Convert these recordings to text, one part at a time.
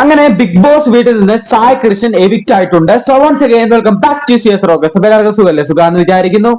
അങ്ങനെ big Boss വീട്ടിൽ നിന്ന് സായ് കൃഷ്ണൻ എവിക്റ്റ് ആയിട്ടുണ്ട്. So once again welcome back to C S Rocks എല്ലാവർക്കും സുഖമല്ലേ? സുഖാന്ന് വിചാരിക്കുന്നു.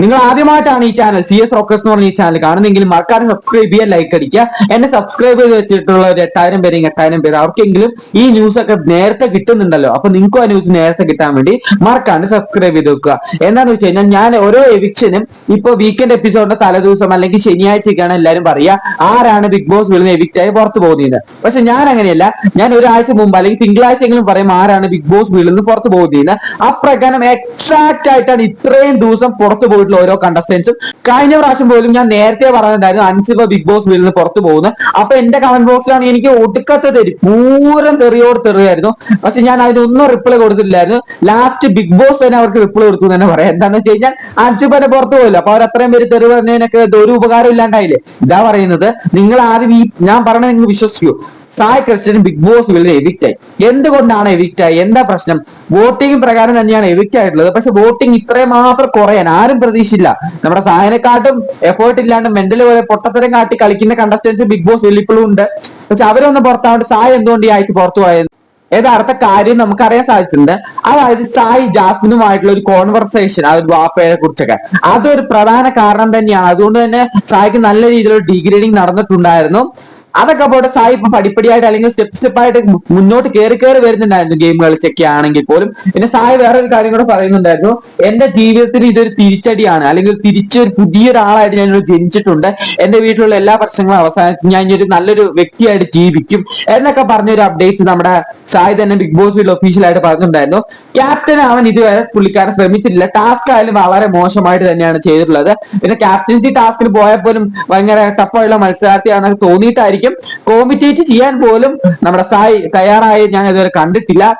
നിങ്ങൾ ആദ്യമായിട്ടാണ് ഈ ചാനൽ സി എസ് റോക്കസ് എന്ന് പറഞ്ഞ ഈ ചാനൽ കാണുന്നെങ്കിൽ മറക്കാതെ സബ്സ്ക്രൈബ് ചെയ്യാൻ ലൈക്ക് അടിക്കുക. എന്നെ സബ്സ്ക്രൈബ് ചെയ്ത് വെച്ചിട്ടുള്ള ഒരു എട്ടായിരം പേര് എട്ടായിരം പേര് അവർക്കെങ്കിലും ഈ ന്യൂസ് ഒക്കെ നേരത്തെ കിട്ടുന്നുണ്ടല്ലോ. അപ്പൊ നിങ്ങൾക്കും ആ ന്യൂസ് നേരത്തെ കിട്ടാൻ വേണ്ടി മറക്കാണ്ട് സബ്സ്ക്രൈബ് ചെയ്ത് വെക്കുക. എന്താണെന്ന് വെച്ച് കഴിഞ്ഞാൽ ഞാൻ ഓരോ എവിക്ഷനും ഇപ്പൊ വീക്കെൻഡ് എപ്പിസോഡിന്റെ തലേദിവസം അല്ലെങ്കിൽ ശനിയാഴ്ചയ്ക്കാണ് എല്ലാവരും പറയുക ആരാണ് ബിഗ് ബോസ് വീഴുന്ന എവിക്റ്റ് ആയി പുറത്തു പോകുന്നത് പക്ഷെ ഞാൻ അങ്ങനെയല്ല. ഞാൻ ഒരാഴ്ച മുമ്പ് അല്ലെങ്കിൽ തിങ്കളാഴ്ചയെങ്കിലും പറയും ആരാണ് ബിഗ് ബോസ് വീട്ടിൽ നിന്ന് പുറത്തു പോകുന്നത് അപ്രകാരം എക്സാക്ട് ആയിട്ടാണ് ഇത്രയും ദിവസം പുറത്തു പോയിട്ടുള്ള ഓരോ കണ്ടസ്റ്റൻസും കഴിഞ്ഞ പ്രാവശ്യം പോലും ഞാൻ നേരത്തെ പറഞ്ഞിട്ടുണ്ടായിരുന്നു അൻസിബ ബിഗ് ബോസ് വീട്ടിൽ നിന്ന് പുറത്തു പോകുന്നത്. അപ്പൊ എന്റെ കമന്റ് ബോക്സിലാണ് എനിക്ക് ഒടുക്കത്തെ തെറി പൂരം തെറിയോട് തെറിയായിരുന്നു. പക്ഷെ ഞാൻ അതിനൊന്നും റിപ്ലൈ കൊടുത്തിട്ടില്ലായിരുന്നു. ലാസ്റ്റ് ബിഗ് ബോസ് തന്നെ അവർക്ക് റിപ്ലൈ കൊടുത്തു തന്നെ പറയാം. എന്താന്ന് വെച്ച് കഴിഞ്ഞാൽ അൻസിബനെ പുറത്തു പോയില്ല. അപ്പൊ അവർ അത്രയും പേര് തെറി പറഞ്ഞതിനൊക്കെ ഒരു ഉപകാരം ഇല്ലാണ്ടായില്ലേ? ഇതാ പറയുന്നത്. നിങ്ങൾ ആദ്യം ഈ ഞാൻ പറഞ്ഞത് നിങ്ങൾ വിശ്വസിക്കൂ. സായ് കൃഷ്ണൻ ബിഗ് ബോസ് വിളിച്ച് എവിക്റ്റ് ആയി. എന്തുകൊണ്ടാണ് എവിക്റ്റ് ആയി? എന്താ പ്രശ്നം? വോട്ടിംഗ് പ്രകാരം തന്നെയാണ് എവിക്റ്റ് ആയിട്ടുള്ളത്. പക്ഷെ വോട്ടിംഗ് ഇത്രയും മാത്രം കുറയാൻ ആരും പ്രതീക്ഷിച്ചില്ല. നമ്മുടെ സായനെക്കാട്ടും എഫേർട്ട് ഇല്ലാണ്ട് മെന്റൽ പോലെ പൊട്ടത്തരം കാട്ടി കളിക്കുന്ന കണ്ടസ്റ്റൻസ് ബിഗ് ബോസ് വീട്ടിൽ ഇപ്പോഴും ഉണ്ട്. പക്ഷെ അവരൊന്നും പുറത്താണ്ട് സായ് എന്തുകൊണ്ട് ഈ ആഴ്ച പുറത്തു പോയത്? യഥാർത്ഥ കാര്യം നമുക്കറിയാൻ സാധിച്ചിട്ടുണ്ട്. അതായത് സായി ജാസ്മിനുമായിട്ടുള്ള ഒരു കോൺവെർസേഷൻ ആ ഒരു വാപ്പയെ കുറിച്ചൊക്കെ. അതൊരു പ്രധാന കാരണം തന്നെയാണ്. അതുകൊണ്ട് തന്നെ സായിക്ക് നല്ല രീതിയിലുള്ള ഡിഗ്രേഡിങ് നടന്നിട്ടുണ്ടായിരുന്നു. അതൊക്കെ പോട്ടെ സായി ഇപ്പൊ പടിപ്പടിയായിട്ട് അല്ലെങ്കിൽ സ്റ്റെപ്പ് സ്റ്റെപ്പ് ആയിട്ട് മുന്നോട്ട് കയറി കയറി വരുന്നുണ്ടായിരുന്നു ഗെയിം കളിച്ചൊക്കെ ആണെങ്കിൽ പോലും. പിന്നെ സായി വേറൊരു കാര്യം കൂടെ പറയുന്നുണ്ടായിരുന്നു. എന്റെ ജീവിതത്തിന് ഇതൊരു തിരിച്ചടിയാണ്. അല്ലെങ്കിൽ തിരിച്ചൊരു പുതിയൊരാളായിട്ട് ഞാൻ ജനിച്ചിട്ടുണ്ട്. എന്റെ വീട്ടിലുള്ള എല്ലാ പ്രശ്നങ്ങളും അവസാനിച്ച് ഞാൻ ഒരു നല്ലൊരു വ്യക്തിയായിട്ട് ജീവിക്കും. എന്നൊക്കെ പറഞ്ഞൊരു അപ്ഡേറ്റ്സ് നമ്മുടെ സായി തന്നെ ബിഗ് ബോസ് വീട്ടിൽ ഒഫീഷ്യലായിട്ട് പറഞ്ഞിട്ടുണ്ടായിരുന്നു. ക്യാപ്റ്റൻ അവൻ ഇതുവരെ പുള്ളിക്കാരൻ ശ്രമിച്ചിട്ടില്ല. ടാസ്ക് ആയാലും വളരെ മോശമായിട്ട് തന്നെയാണ് ചെയ്തിട്ടുള്ളത്. പിന്നെ ക്യാപ്റ്റൻസി ടാസ്കിൽ പോയാൽ പോലും ഭയങ്കര ടഫായുള്ള മത്സരാർത്ഥിയാണെന്ന് തോന്നിയിട്ടായിരിക്കും കോമിറ്റേറ്റ് ചെയ്യാൻ പോലും നമ്മുടെ സായി തയ്യാറായി ഞാൻ ഇതുവരെ കണ്ടിട്ടില്ല.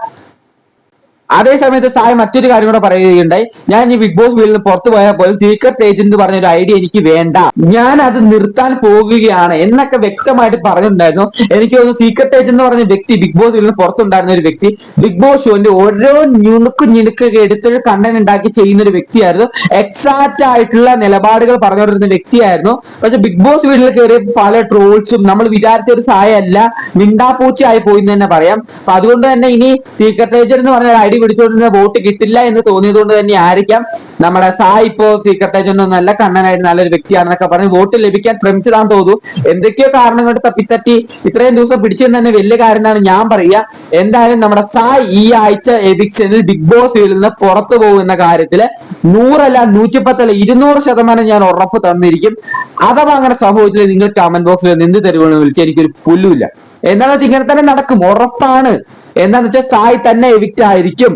അതേ സമയത്ത് സായ മറ്റൊരു കാര്യം കൂടെ പറയുകയുണ്ടായി. ഞാൻ ഈ ബിഗ് ബോസ് വീട്ടിൽ പുറത്തു പോയാൽ പോലും സീക്രട്ട് ഏജന്റ് പറഞ്ഞ ഒരു ഐഡിയ എനിക്ക് വേണ്ട. ഞാൻ അത് നിർത്താൻ പോകുകയാണ് എന്നൊക്കെ വ്യക്തമായിട്ട് പറഞ്ഞിട്ടുണ്ടായിരുന്നു. എനിക്ക് തോന്നുന്നു സീക്രട്ട് ഏജന്റ് എന്ന് പറഞ്ഞ വ്യക്തി ബിഗ് ബോസ് വീട്ടിൽ പുറത്തുണ്ടായിരുന്ന ഒരു വ്യക്തി. ബിഗ് ബോസ് ഷോന്റെ ഓരോ ഞുണുക്ക് ഞുണുക്ക് എടുത്തൊരു കണ്ടന്റ് ഉണ്ടാക്കി ചെയ്യുന്ന ഒരു വ്യക്തിയായിരുന്നു. എക്സാക്റ്റ് ആയിട്ടുള്ള നിലപാടുകൾ പറഞ്ഞുകൊണ്ടിരുന്ന വ്യക്തിയായിരുന്നു. പക്ഷെ ബിഗ് ബോസ് വീട്ടിൽ കയറിയ പല ട്രോൾസും നമ്മൾ വിചാരിച്ച ഒരു സായല്ല മിണ്ടാപ്പൂച്ചയായി പോയി എന്ന് തന്നെ പറയാം. അപ്പൊ അതുകൊണ്ട് തന്നെ ഇനി സീക്രട്ട് ഏജന്റ് എന്ന് പറഞ്ഞ ഐഡി പിടിച്ചുകൊണ്ടിരുന്ന വോട്ട് കിട്ടില്ല എന്ന് തോന്നിയതുകൊണ്ട് തന്നെ ആയിരിക്കാം നമ്മുടെ സായി ഇപ്പോ സീക്രട്ട് ഒന്നും നല്ല കണ്ണനായിരുന്ന നല്ലൊരു വ്യക്തിയാണെന്നൊക്കെ പറഞ്ഞ് വോട്ട് ലഭിക്കാൻ ശ്രമിച്ചതാണെന്ന് തോന്നുന്നു. എന്തൊക്കെയോ കാരണം കൊണ്ട് തപ്പിത്തറ്റി ഇത്രയും ദിവസം പിടിച്ചെന്ന് തന്നെ വലിയ കാര്യം എന്നാണ് ഞാൻ പറയുക. എന്തായാലും നമ്മുടെ സായി ഈ ആഴ്ച എവിക്ഷനിൽ ബിഗ് ബോസ് വീട്ടിൽ നിന്ന് പുറത്തു പോകുന്ന കാര്യത്തിൽ നൂറല്ല നൂറ്റിപ്പത്തല്ല ഇരുന്നൂറ് ശതമാനം ഞാൻ ഉറപ്പ് തന്നിരിക്കും. അഥവാ അങ്ങനെ സംഭവിച്ചില്ല നിങ്ങൾ കമന്റ് ബോക്സിൽ നിന്ന് തരുമെന്ന് വിളിച്ച് എനിക്കൊരു പുല്ലുമില്ല. എന്താണെന്ന് വെച്ചാൽ ഇങ്ങനെ തന്നെ നടക്കും. ഉറപ്പാണ്. എന്താന്ന് വെച്ചാൽ സായി തന്നെ എവിക്റ്റ് ആയിരിക്കും.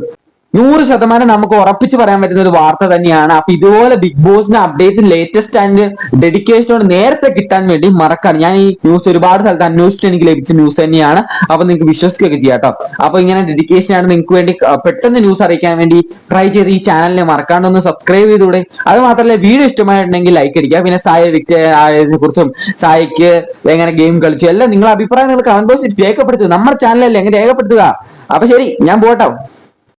നൂറ് ശതമാനം നമുക്ക് ഉറപ്പിച്ച് പറയാൻ പറ്റുന്ന ഒരു വാർത്ത തന്നെയാണ്. അപ്പൊ ഇതുപോലെ ബിഗ് ബോസിന്റെ അപ്ഡേറ്റ്സ് ലേറ്റസ്റ്റ് ആൻഡ് ഡെഡിക്കേഷനോട് നേരത്തെ കിട്ടാൻ വേണ്ടി മറക്കാണ്. ഞാൻ ഈ ന്യൂസ് ഒരുപാട് സ്ഥലത്ത് അന്വേഷിച്ചിട്ട് എനിക്ക് ലഭിച്ച ന്യൂസ് തന്നെയാണ്. അപ്പൊ നിങ്ങൾക്ക് വിശ്വസിക്കുകയൊക്കെ ചെയ്യാം കേട്ടോ അപ്പൊ ഇങ്ങനെ ഡെഡിക്കേഷൻ ആണ് നിങ്ങൾക്ക് വേണ്ടി പെട്ടെന്ന് ന്യൂസ് അറിയിക്കാൻ വേണ്ടി ട്രൈ ചെയ്ത് ഈ ചാനലിനെ മറക്കാണ്ട് ഒന്ന് സബ്സ്ക്രൈബ് ചെയ്തൂടെ അത് മാത്രമല്ല വീഡിയോ ഇഷ്ടമായിട്ടുണ്ടെങ്കിൽ ലൈക്ക് അടിക്കുക. പിന്നെ സായ വ്യക്തി കുറിച്ചും സായിക്ക് എങ്ങനെ ഗെയിം കളിച്ചു. എല്ലാം നിങ്ങളുടെ അഭിപ്രായം നിങ്ങൾ കമന്റ് ബോക്സിൽ രേഖപ്പെടുത്തുക. നമ്മുടെ ചാനലല്ലേ എങ്ങനെ രേഖപ്പെടുത്തുക. അപ്പൊ ശരി ഞാൻ പോട്ടോ.